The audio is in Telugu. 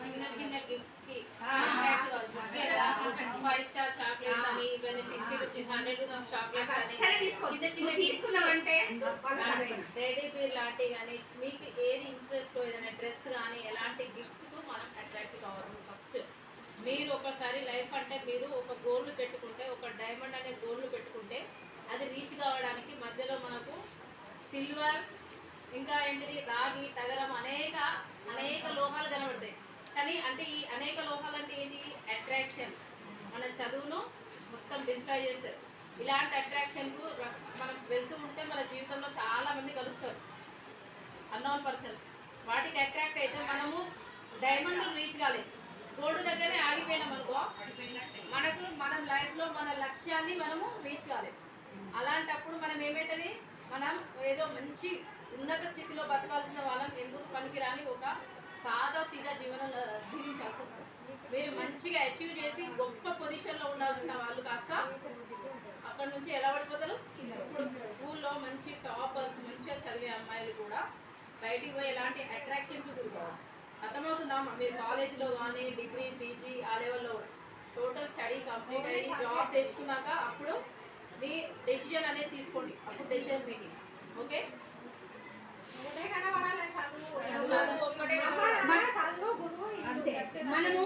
చిన్న చిన్న గిఫ్ట్స్కి ఫైవ్ స్టార్ చాక్లెట్స్ అని ఇవన్నీ sixty rupees hundred rupees chocolates అని చిన్న చిన్న నువ్వు తీసుకున్నావంటే రెడీ బీర్ లాంటి కానీ మీకు ఏది ఇంట్రెస్ట్ ఏదైనా డ్రెస్ కానీ ఎలాంటి గిఫ్ట్స్కు మనం అట్రాక్ట్ కావాలి ఫస్ట్ మీరు ఒకసారి లైఫ్ అంటే మీరు ఒక గోల్ను పెట్టుకుంటే ఒక డైమండ్ అనే గోల్ను పెట్టుకుంటే అది రీచ్ కావడానికి మధ్యలో మనకు సిల్వర్ ఇంకా ఏంటిది? రాగి తగరం అనేక లోహాలు కనబడతాయి. కానీ అంటే ఈ అనేక లోహాలు అంటే ఏంటి? అట్రాక్షన్ మన చదువును మొత్తం డిస్ట్రాయ్ చేస్తారు ఇలాంటి అట్రాక్షన్కు మనం వెళ్తూ ఉంటే మన జీవితంలో చాలామంది కలుస్తారు. అన్నోన్ పర్సన్స్ వాటికి అట్రాక్ట్ అయితే మనము డైమండ్ రీచ్ కాలేదు గోల్డ్ దగ్గరే ఆగిపోయినాం అనుకో మనకు మనం లైఫ్లో మన లక్ష్యాన్ని మనము రీచ్ కాలేదు అలాంటప్పుడు మనం ఏమవుతుంది మనం ఏదో మంచి ఉన్నత స్థితిలో బతకాల్సిన వాళ్ళం. ఎందుకు పనికిరాని ఒక సాదా సీదా జీవనం జీవించాల్సి వస్తుంది. మీరు మంచిగా అచీవ్ చేసి గొప్ప పొజిషన్లో ఉండాల్సిన వాళ్ళు కాస్త అక్కడ నుంచి ఎలా పడిపోతారు? ఇప్పుడు స్కూల్లో మంచి టాపర్స్ మంచిగా చదివే అమ్మాయిలు కూడా బయటికి పోయి ఎలాంటి అట్రాక్షన్కి గురి కావాలి. అర్థమవుతుందా మీరు కాలేజీలో కానీ డిగ్రీ పీజీ ఆ లెవెల్లో టోటల్ స్టడీ కంప్లీట్ అయ్యి జాబ్ తెచ్చుకున్నాక అప్పుడు మీ డెసిజన్ అనేది తీసుకోండి. అప్పుడు డెసిజన్ మేకింగ్ ఓకే